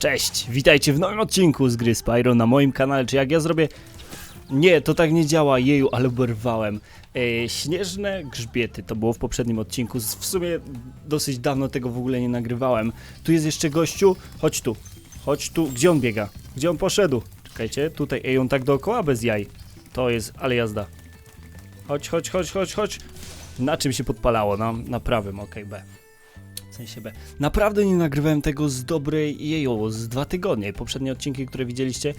Cześć, witajcie w nowym odcinku z gry Spyro na moim kanale. Czy jak ja zrobię... Nie, to tak nie działa, jeju, ale oberwałem. E, śnieżne grzbiety, to było w poprzednim odcinku. W sumie dosyć dawno tego w ogóle nie nagrywałem. Tu jest jeszcze gościu, chodź tu, chodź tu. Gdzie on biega? Gdzie on poszedł? Czekajcie, tutaj, ej, on tak dookoła bez jaj. To jest, ale jazda. Chodź, chodź, chodź, chodź, chodź. Na czym się podpalało? Na, na prawym, okej, B. Sensie B. Naprawdę nie nagrywałem tego z dobrej jejo, z dwa tygodnie. Poprzednie odcinki, które widzieliście,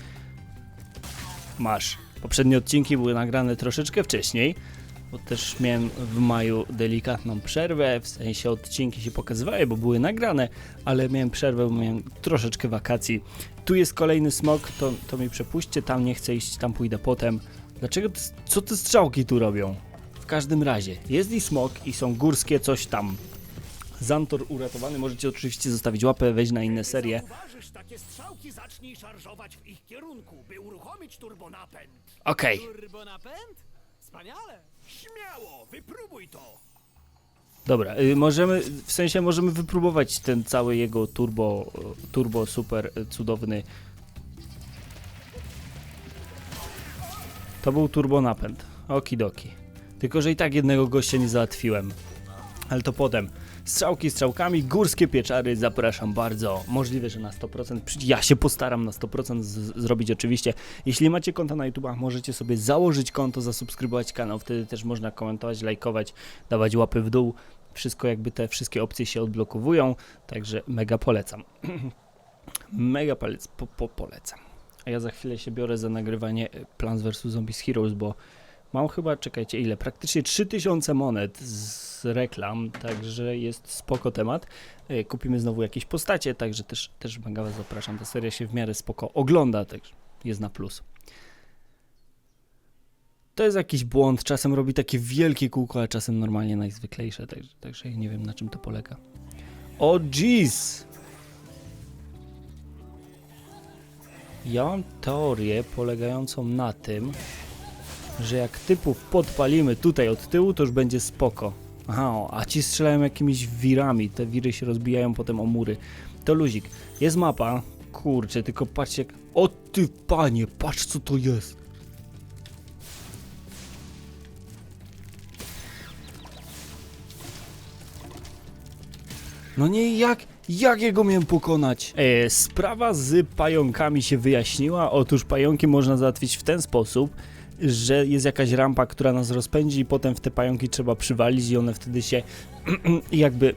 masz. Poprzednie odcinki były nagrane troszeczkę wcześniej, bo też miałem w maju delikatną przerwę, w sensie odcinki się pokazywały, bo były nagrane, ale miałem przerwę, bo miałem troszeczkę wakacji. Tu jest kolejny smok, to, to mi przepuśćcie, tam nie chcę iść, tam pójdę potem. Dlaczego, co te strzałki tu robią? W każdym razie, jest i smok i są górskie coś tam. Zantor uratowany, możecie oczywiście zostawić łapę, wejść na inne serie. Zauważysz takie strzałki, zacznij szarżować w ich kierunku, by uruchomić turbonapęd. Okej, Turbonapęd? Wspaniale! Śmiało, wypróbuj to. dobra, y, możemy, w sensie możemy wypróbować ten cały jego turbo, turbo super y, cudowny. To był turbo napęd, okidoki. Tylko, że i tak jednego gościa nie załatwiłem. Ale to potem. Strzałki strzałkami, górskie pieczary, zapraszam bardzo. Możliwe, że na 100%. Przy- Ja się postaram na 100% z- zrobić oczywiście. Jeśli macie konto na YouTubach, możecie sobie założyć konto, zasubskrybować kanał. Wtedy też można komentować, lajkować, dawać łapy w dół. Wszystko jakby te wszystkie opcje się odblokowują, także mega polecam. mega polec, po, po, polecam. A ja za chwilę się biorę za nagrywanie e, Plants vs Zombies Heroes, bo mam chyba, czekajcie, ile? Praktycznie 3000 monet z reklam, także jest spoko temat. E, Kupimy znowu jakieś postacie, także też, też mega was zapraszam. Ta seria się w miarę spoko ogląda, także jest na plus. To jest jakiś błąd, czasem robi takie wielkie kółko, a czasem normalnie najzwyklejsze, także, także nie wiem na czym to polega. O jeez! Ja mam teorię polegającą na tym, że jak typów podpalimy tutaj od tyłu, to już będzie spoko. Aha, a ci strzelają jakimiś wirami, te wiry się rozbijają potem o mury. To luzik. Jest mapa, kurczę, tylko patrzcie jak... O ty panie, patrz co to jest! No nie, jak, jak jego miałem pokonać? E, sprawa z pająkami się wyjaśniła. Otóż pająki można załatwić w ten sposób, że jest jakaś rampa, która nas rozpędzi i potem w te pająki trzeba przywalić i one wtedy się jakby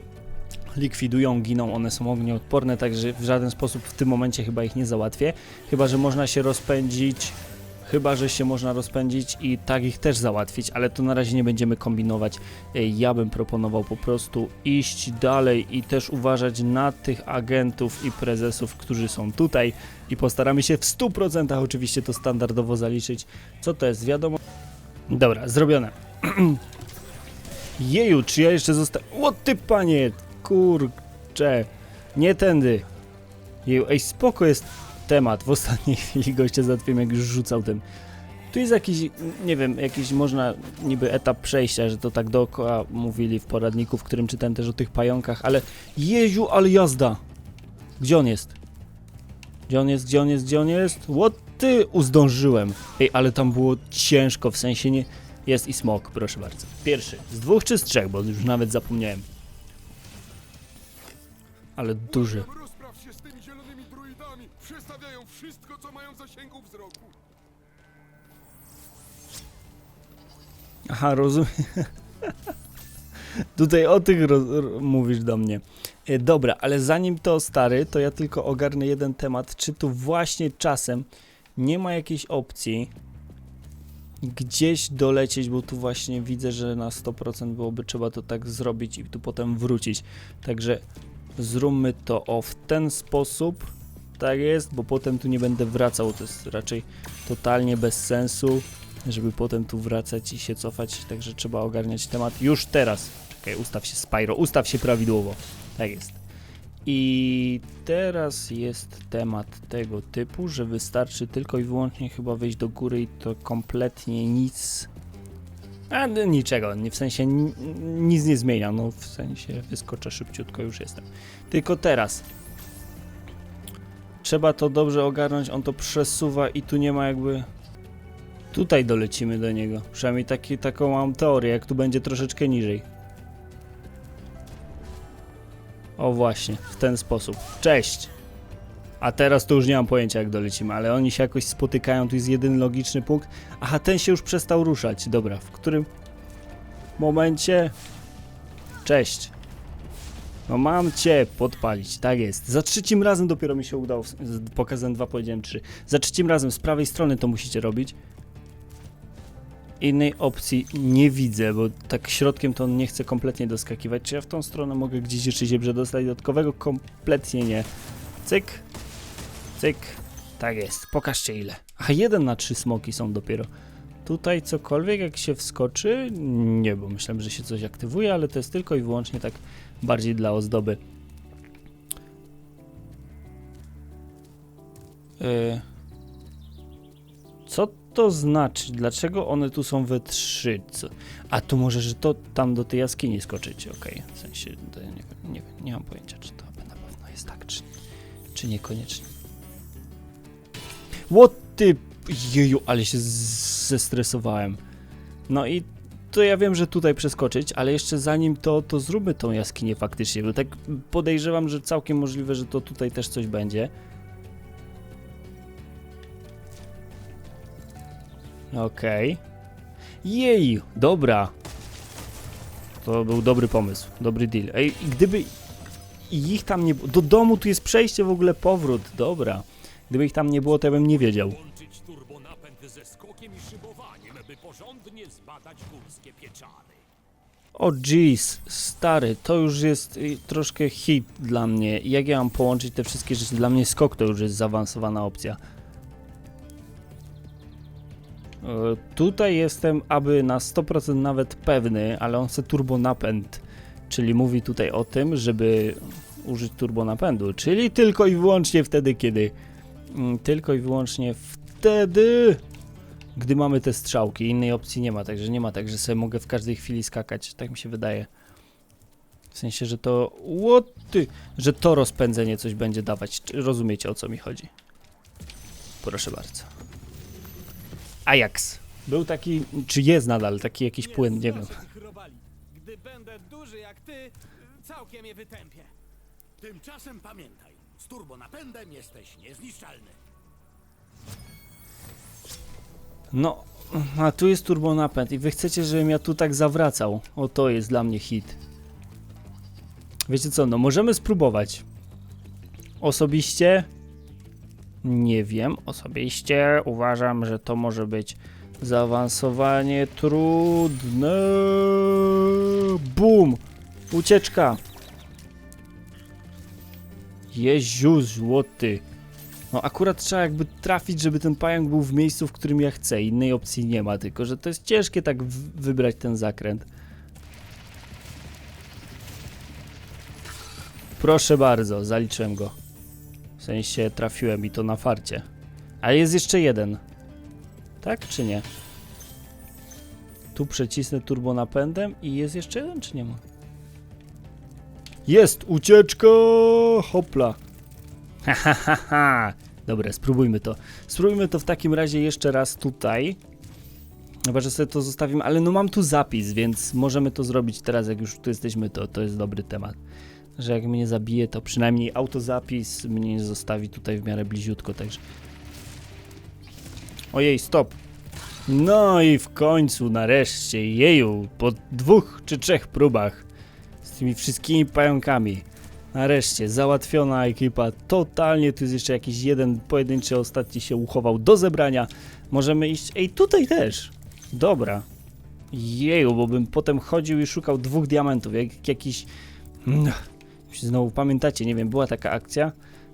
likwidują, giną, one są ognioodporne, także w żaden sposób w tym momencie chyba ich nie załatwię. Chyba, że można się rozpędzić, chyba, że się można rozpędzić i tak ich też załatwić, ale to na razie nie będziemy kombinować. Ja bym proponował po prostu iść dalej i też uważać na tych agentów i prezesów, którzy są tutaj i postaramy się w 100% oczywiście to standardowo zaliczyć. Co to jest? Wiadomo. Dobra, zrobione. Jeju, czy ja jeszcze zostałem... O ty panie! Kurcze! Nie tędy! Jeju, ej, spoko jest temat. W ostatniej chwili gościa załatwiłem, jak już rzucał tym. Tu jest jakiś, nie wiem, jakiś można niby etap przejścia, że to tak dookoła mówili w poradniku, w którym czytałem też o tych pająkach, ale Jeziu, ale jazda! Gdzie on jest? Gdzie on jest, gdzie on jest, gdzie on jest? What ty? Uzdążyłem. Ej, ale tam było ciężko, w sensie nie... Jest i smok, proszę bardzo. Pierwszy. Z dwóch czy z trzech, bo już nawet zapomniałem. Ale duży. Mają zasięgu wzroku. Aha, rozumiem. Tutaj o tych mówisz do mnie. E, dobra, ale zanim to stary, to ja tylko ogarnę jeden temat. Czy tu właśnie czasem nie ma jakiejś opcji gdzieś dolecieć, bo tu właśnie widzę, że na 100% byłoby trzeba to tak zrobić i tu potem wrócić. Także zróbmy to o w ten sposób. Tak jest, bo potem tu nie będę wracał. To jest raczej totalnie bez sensu żeby potem tu wracać i się cofać, także trzeba ogarniać temat już teraz. Czekaj, ustaw się Spyro, ustaw się prawidłowo. Tak jest. I teraz jest temat tego typu, że wystarczy tylko i wyłącznie chyba wejść do góry i to kompletnie nic. A no, niczego, w sensie ni- nic nie zmienia, no w sensie wyskoczę szybciutko, już jestem. Tylko teraz trzeba to dobrze ogarnąć, on to przesuwa i tu nie ma jakby... Tutaj dolecimy do niego. Przynajmniej taki, taką mam teorię, jak tu będzie troszeczkę niżej. O właśnie, w ten sposób. Cześć! A teraz to już nie mam pojęcia jak dolecimy, ale oni się jakoś spotykają, tu jest jedyny logiczny punkt. Aha, ten się już przestał ruszać. Dobra, w którym momencie... Cześć! No mam cię podpalić, tak jest. Za trzecim razem dopiero mi się udało, pokazałem dwa, powiedziałem trzy. Za trzecim razem z prawej strony to musicie robić. Innej opcji nie widzę, bo tak środkiem to on nie chce kompletnie doskakiwać. Czy ja w tą stronę mogę gdzieś jeszcze się przedostać dodatkowego? Kompletnie nie. Cyk, cyk, tak jest. Pokażcie ile. A jeden na trzy smoki są dopiero. Tutaj cokolwiek jak się wskoczy? Nie, bo myślałem, że się coś aktywuje, ale to jest tylko i wyłącznie tak bardziej dla ozdoby. Yy. Co to znaczy? Dlaczego one tu są we trzy? Co? A tu może, że to tam do tej jaskini skoczyć, okej. W sensie, nie, nie, nie mam pojęcia, czy to na pewno jest tak, czy, czy niekoniecznie. What ty... Jeju, ale się zestresowałem. No i to ja wiem, że tutaj przeskoczyć, ale jeszcze zanim to, to zróbmy tą jaskinię faktycznie, bo tak podejrzewam, że całkiem możliwe, że to tutaj też coś będzie. Okej. Jej, dobra. To był dobry pomysł, dobry deal. Ej, gdyby ich tam nie było, do domu tu jest przejście w ogóle, powrót, dobra. Gdyby ich tam nie było, to ja bym nie wiedział. Porządnie zbadać górskie pieczary. O jeez, stary, to już jest y, troszkę hit dla mnie. Jak ja mam połączyć te wszystkie rzeczy? Dla mnie skok to już jest zaawansowana opcja. E, Tutaj jestem aby na 100% nawet pewny, ale on chce turbonapęd, czyli mówi tutaj o tym, żeby użyć turbonapędu, czyli tylko i wyłącznie wtedy, kiedy mm, tylko i wyłącznie wtedy, gdy mamy te strzałki. Innej opcji nie ma, także nie ma tak, że sobie mogę w każdej chwili skakać, tak mi się wydaje. W sensie, że to. Łoty! Że to rozpędzenie coś będzie dawać. Czy Rozumiecie o co mi chodzi? Proszę bardzo. Ajax. Był taki, czy jest nadal taki jakiś płyn, nie wiem. Gdy będę duży jak ty, całkiem je wytępię. Tymczasem pamiętaj, z turbonapędem jesteś niezniszczalny. No, a tu jest turbonapęd i wy chcecie, żebym ja tu tak zawracał. O, to jest dla mnie hit. Wiecie co, no możemy spróbować. Osobiście nie wiem. Osobiście uważam, że to może być zaawansowanie trudne. Bum! Ucieczka! Jeziu złoty. No akurat trzeba jakby trafić, żeby ten pająk był w miejscu, w którym ja chcę. Innej opcji nie ma, tylko że to jest ciężkie tak wybrać ten zakręt. Proszę bardzo, zaliczyłem go. W sensie trafiłem i to na farcie. Ale jest jeszcze jeden. Tak czy nie? Tu przecisnę turbo napędem i jest jeszcze jeden, czy nie ma? Jest! Ucieczka! Hopla! Ha, ha, ha, ha. Dobra, spróbujmy to. Spróbujmy to w takim razie jeszcze raz tutaj. Chyba, że sobie to zostawimy, ale no mam tu zapis, więc możemy to zrobić teraz, jak już tu jesteśmy, to, to jest dobry temat. Że jak mnie zabije, to przynajmniej autozapis mnie nie zostawi tutaj w miarę bliziutko, także... Ojej, stop! No i w końcu, nareszcie, jeju, po dwóch czy trzech próbach z tymi wszystkimi pająkami. Nareszcie, załatwiona ekipa, totalnie, tu jest jeszcze jakiś jeden pojedynczy ostatni się uchował do zebrania. Możemy iść, ej, tutaj też. Dobra. Jeju, bo bym potem chodził i szukał dwóch diamentów, jak jakiś... Znowu pamiętacie, nie wiem, była taka akcja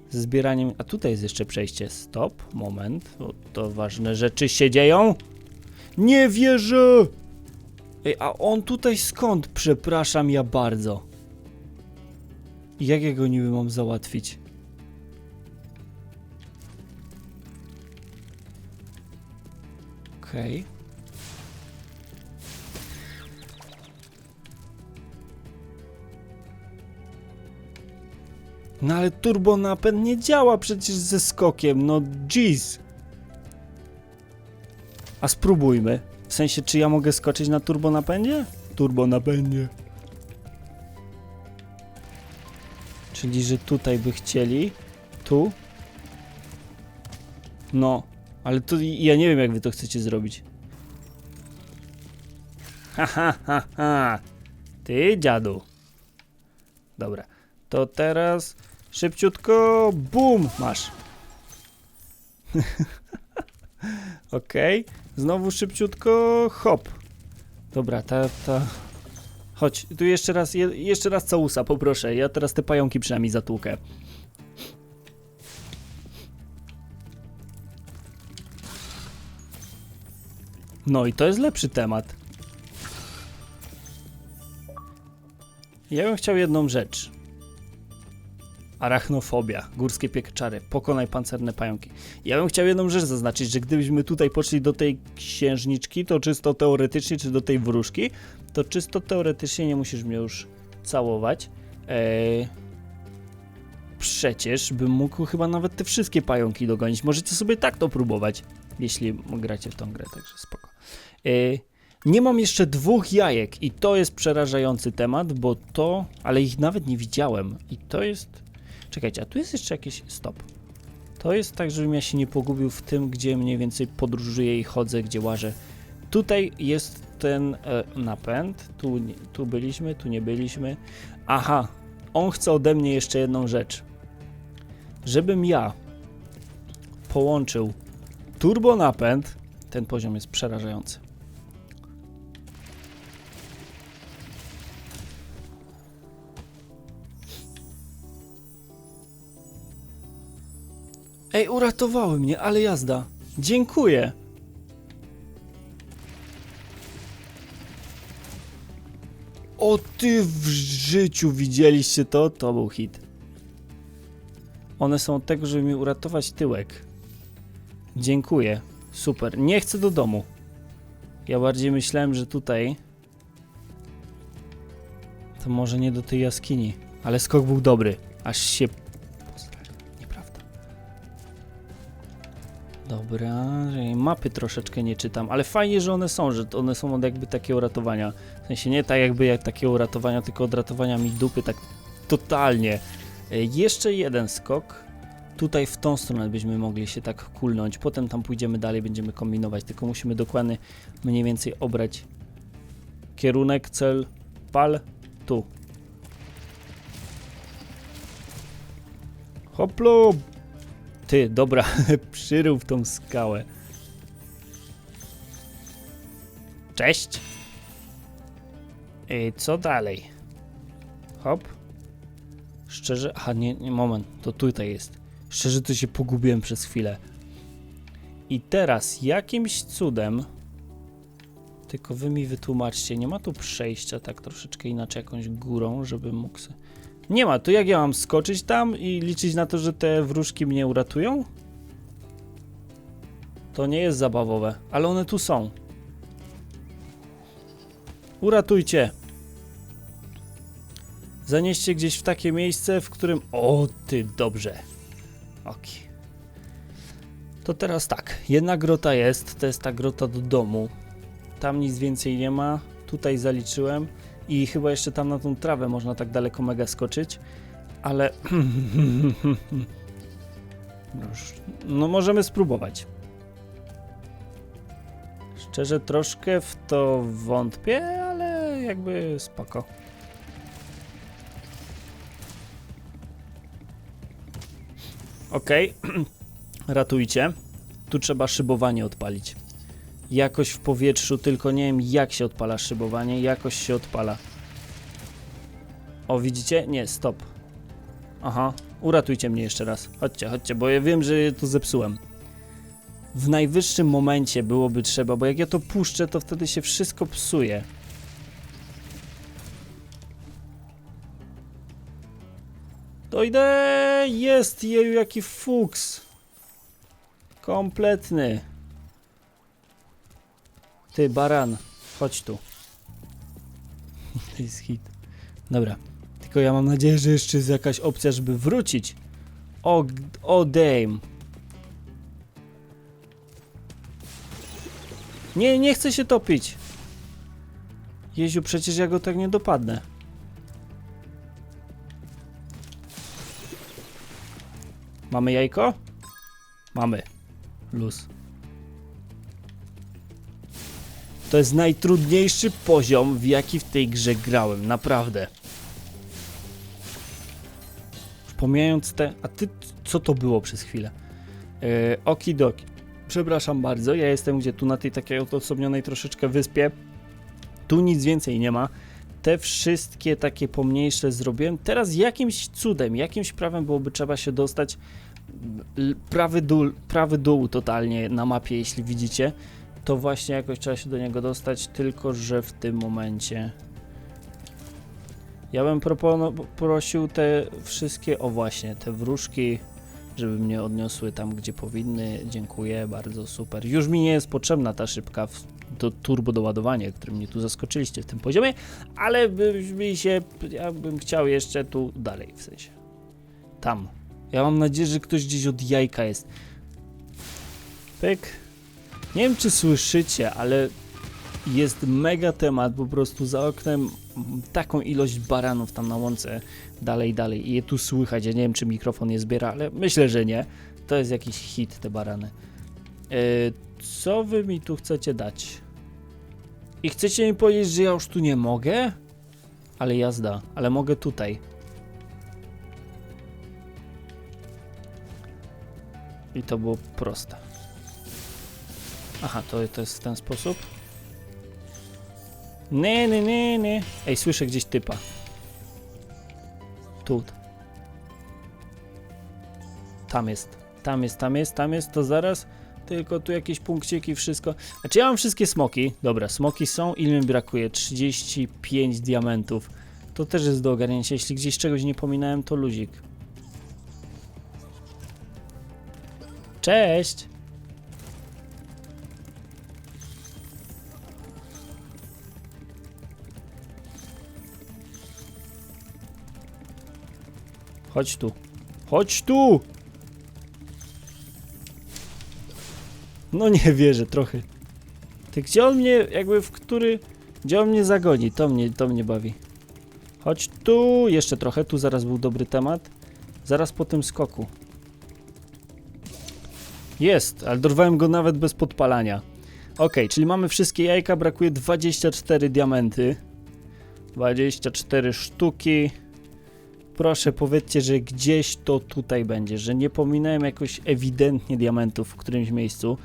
z zbieraniem... A tutaj jest jeszcze przejście. Stop, moment, bo to ważne rzeczy się dzieją. Nie wierzę! Ej, a on tutaj skąd? Przepraszam ja bardzo. Jak ja go niby mam załatwić? Okej. No ale turbo napęd nie działa przecież ze skokiem, no jeez. A spróbujmy. W sensie, czy ja mogę skoczyć na turbo napędzie? Czyli, że tutaj by chcieli. Tu. No, ale to ja nie wiem, jak wy to chcecie zrobić. Ha, ha, ha, ha. Ty, dziadu. Dobra, to teraz szybciutko, bum, masz. Okej, znowu szybciutko, hop. Dobra, ta, ta... Chodź, tu jeszcze raz, je, jeszcze raz całusa, poproszę. Ja teraz te pająki przynajmniej zatłukę. No i to jest lepszy temat. Ja bym chciał jedną rzecz. Arachnofobia, górskie pieczary, pokonaj pancerne pająki. Ja bym chciał jedną rzecz zaznaczyć, że gdybyśmy tutaj poszli do tej księżniczki, to czysto teoretycznie, czy do tej wróżki, to czysto teoretycznie nie musisz mnie już całować. Eee, przecież bym mógł chyba nawet te wszystkie pająki dogonić. Możecie sobie tak to próbować, jeśli gracie w tą grę, także spoko. Eee, nie mam jeszcze dwóch jajek i to jest przerażający temat, bo to, ale ich nawet nie widziałem i to jest... Czekajcie, a tu jest jeszcze jakiś... Stop. To jest tak, żebym ja się nie pogubił w tym, gdzie mniej więcej podróżuję i chodzę, gdzie łażę. Tutaj jest ten e, napęd, tu, tu byliśmy, tu nie byliśmy. Aha, on chce ode mnie jeszcze jedną rzecz. Żebym ja połączył turbo napęd, ten poziom jest przerażający. Ej, uratowały mnie, ale jazda. Dziękuję. O ty w życiu widzieliście to? To był hit. One są od tego, żeby mi uratować tyłek. Dziękuję. Super. Nie chcę do domu. Ja bardziej myślałem, że tutaj... To może nie do tej jaskini. Ale skok był dobry. Aż się... Dobra, mapy troszeczkę nie czytam, ale fajnie, że one są, że one są od jakby takie uratowania. W sensie nie tak jakby jak takie uratowania, tylko od ratowania mi dupy tak totalnie. E, Jeszcze jeden skok. Tutaj w tą stronę byśmy mogli się tak kulnąć. Potem tam pójdziemy dalej, będziemy kombinować, tylko musimy dokładnie mniej więcej obrać kierunek, cel, pal, tu. Hoplo! Ty, dobra, przyrył w tą skałę. Cześć! I co dalej? Hop. Szczerze, aha, nie, nie, moment, to tutaj jest. Szczerze to się pogubiłem przez chwilę. I teraz jakimś cudem, tylko wy mi wytłumaczcie, nie ma tu przejścia tak troszeczkę inaczej jakąś górą, żeby mógł. Nie ma, to jak ja mam skoczyć tam i liczyć na to, że te wróżki mnie uratują? To nie jest zabawowe, ale one tu są. Uratujcie. Zanieście gdzieś w takie miejsce, w którym... O, ty, dobrze. Ok. To teraz tak. Jedna grota jest, to jest ta grota do domu. Tam nic więcej nie ma. Tutaj zaliczyłem. I chyba jeszcze tam na tą trawę można tak daleko mega skoczyć. Ale... No możemy spróbować. Szczerze troszkę w to wątpię, ale jakby spoko. Okej, ratujcie. Tu trzeba szybowanie odpalić. Jakoś w powietrzu, tylko nie wiem jak się odpala szybowanie, jakoś się odpala. O, widzicie? Nie, stop. Aha, uratujcie mnie jeszcze raz. Chodźcie, chodźcie, bo ja wiem, że tu zepsułem. W najwyższym momencie byłoby trzeba, bo jak ja to puszczę, to wtedy się wszystko psuje. Dojdę! Jest! Jeju, jaki fuks! Kompletny. Ty, baran, chodź tu. to jest hit. Dobra. Tylko ja mam nadzieję, że jeszcze jest jakaś opcja, żeby wrócić. O, o damn. Nie, nie chcę się topić. Jeziu, przecież ja go tak nie dopadnę. Mamy jajko? Mamy. Luz. To jest najtrudniejszy poziom, w jaki w tej grze grałem, naprawdę. Pomijając te... A ty, co to było przez chwilę? Yy, okidoki. Przepraszam bardzo, ja jestem gdzie tu na tej takiej odosobnionej troszeczkę wyspie. Tu nic więcej nie ma. Te wszystkie takie pomniejsze zrobiłem. Teraz jakimś cudem, jakimś prawem byłoby trzeba się dostać prawy dół, prawy dół totalnie na mapie, jeśli widzicie. To właśnie jakoś trzeba się do niego dostać, tylko że w tym momencie ja bym prosił te wszystkie, o właśnie, te wróżki, żeby mnie odniosły tam, gdzie powinny. Dziękuję, bardzo super. Już mi nie jest potrzebna ta szybka do turbo doładowania, którym mnie tu zaskoczyliście w tym poziomie, ale by się, ja bym chciał jeszcze tu dalej, w sensie. Tam. Ja mam nadzieję, że ktoś gdzieś od jajka jest. Pyk. Nie wiem, czy słyszycie, ale jest mega temat po prostu za oknem taką ilość baranów tam na łące dalej, dalej i je tu słychać. Ja nie wiem, czy mikrofon je zbiera, ale myślę, że nie. To jest jakiś hit, te barany. E, co wy mi tu chcecie dać? I chcecie mi powiedzieć, że ja już tu nie mogę? Ale jazda, ale mogę tutaj. I to było proste. Aha, to, to jest w ten sposób? Nie, nie, nie, nie. Ej, słyszę gdzieś typa. Tu. Tam jest. Tam jest, tam jest, tam jest, to zaraz. Tylko tu jakieś punkciki, wszystko. Znaczy ja mam wszystkie smoki. Dobra, smoki są. Ile mi brakuje? 35 diamentów. To też jest do ogarnięcia. Jeśli gdzieś czegoś nie pominąłem, to luzik. Cześć! Chodź tu. Chodź tu! No nie wierzę trochę. Ty gdzie on mnie, jakby w który... Gdzie on mnie zagoni? To mnie, to mnie bawi. Chodź tu, jeszcze trochę, tu zaraz był dobry temat. Zaraz po tym skoku. Jest, ale dorwałem go nawet bez podpalania. Ok, czyli mamy wszystkie jajka, brakuje 24 diamenty. 24 sztuki. Proszę powiedzcie, że gdzieś to tutaj będzie, że nie pominąłem jakoś ewidentnie diamentów w którymś miejscu.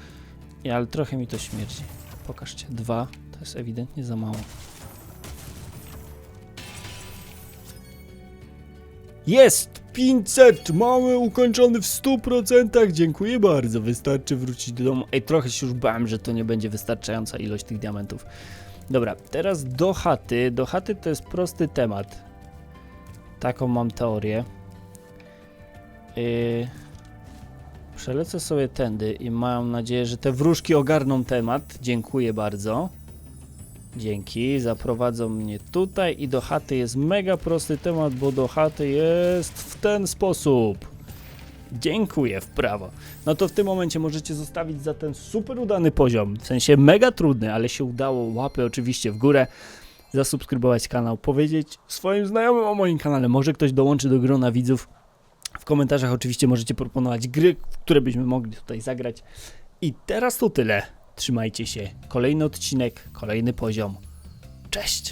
Ale trochę mi to śmierdzi. Pokażcie, dwa, to jest ewidentnie za mało. Jest! 500! Mamy ukończony w 100%! Dziękuję bardzo, wystarczy wrócić do domu. Ej, trochę się już bałem, że to nie będzie wystarczająca ilość tych diamentów. Dobra, teraz do chaty. Do chaty to jest prosty temat. Taką mam teorię. Yy, przelecę sobie tędy i mam nadzieję, że te wróżki ogarną temat. Dziękuję bardzo. Dzięki, zaprowadzą mnie tutaj i do chaty jest mega prosty temat, bo do chaty jest w ten sposób. Dziękuję, w prawo. No to w tym momencie możecie zostawić za ten super udany poziom, w sensie mega trudny, ale się udało, łapy oczywiście w górę, zasubskrybować kanał, powiedzieć swoim znajomym o moim kanale, może ktoś dołączy do grona widzów. W komentarzach oczywiście możecie proponować gry, które byśmy mogli tutaj zagrać. I teraz to tyle. Trzymajcie się. Kolejny odcinek, kolejny poziom. Cześć!